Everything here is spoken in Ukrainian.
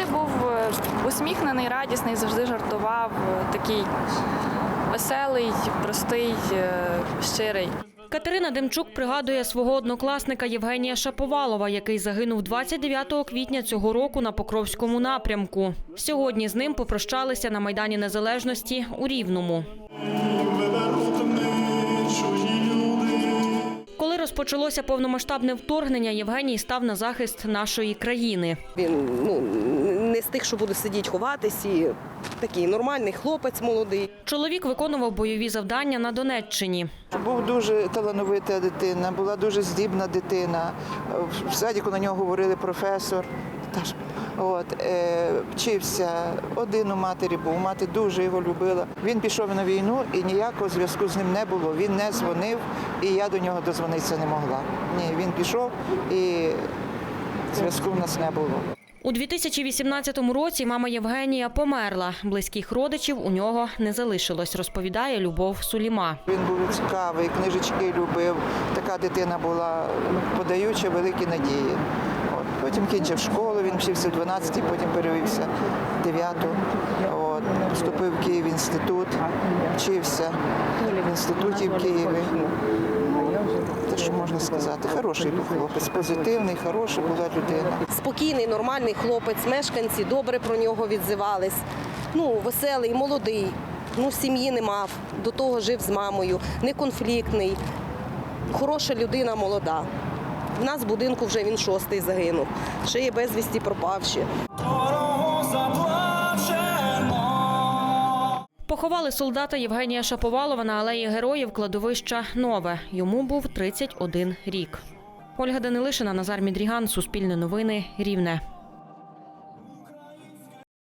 завжди був е, усміхнений, радісний, завжди жартував, е, такий веселий, простий, е, щирий. Катерина Демчук пригадує свого однокласника Євгенія Шаповалова, який загинув 29 квітня цього року на Покровському напрямку. Сьогодні з ним попрощалися на Майдані Незалежності у Рівному. Коли розпочалося повномасштабне вторгнення, Євгеній став на захист нашої країни. Він ну не з тих, що буде сидіти ховатись, і такий нормальний хлопець молодий. Чоловік виконував бойові завдання на Донеччині. Був дуже талановита дитина, була дуже здібна дитина. В садіку на нього говорили професор. От, е, вчився, один у матері був, мати дуже його любила. Він пішов на війну і ніякого зв'язку з ним не було. Він не дзвонив, і я до нього дозвонитися не могла. Ні, він пішов і зв'язку в нас не було. У 2018 році мама Євгенія померла. Близьких родичів у нього не залишилось, розповідає Любов Суліма. Він був цікавий, книжечки любив. Така дитина була подаюча великі надії. От. Потім кінчив школу, він вчився в 12, потім перевівся в 9. От. Вступив в Київ інститут, вчився в інституті в Києві. Сказати, хороший був хлопець, позитивний, хороша була людина. Спокійний, нормальний хлопець, мешканці добре про нього відзивались. Ну, веселий, молодий. Ну, сім'ї не мав, до того жив з мамою, неконфліктний, хороша людина молода. В нас в будинку вже він шостий загинув. Ще є безвісті пропавші. Поховали солдата Євгенія Шаповалова на алеї героїв кладовища Нове. Йому був 31 рік. Ольга Данилишина, Назар Мідріган, Суспільне новини, Рівне.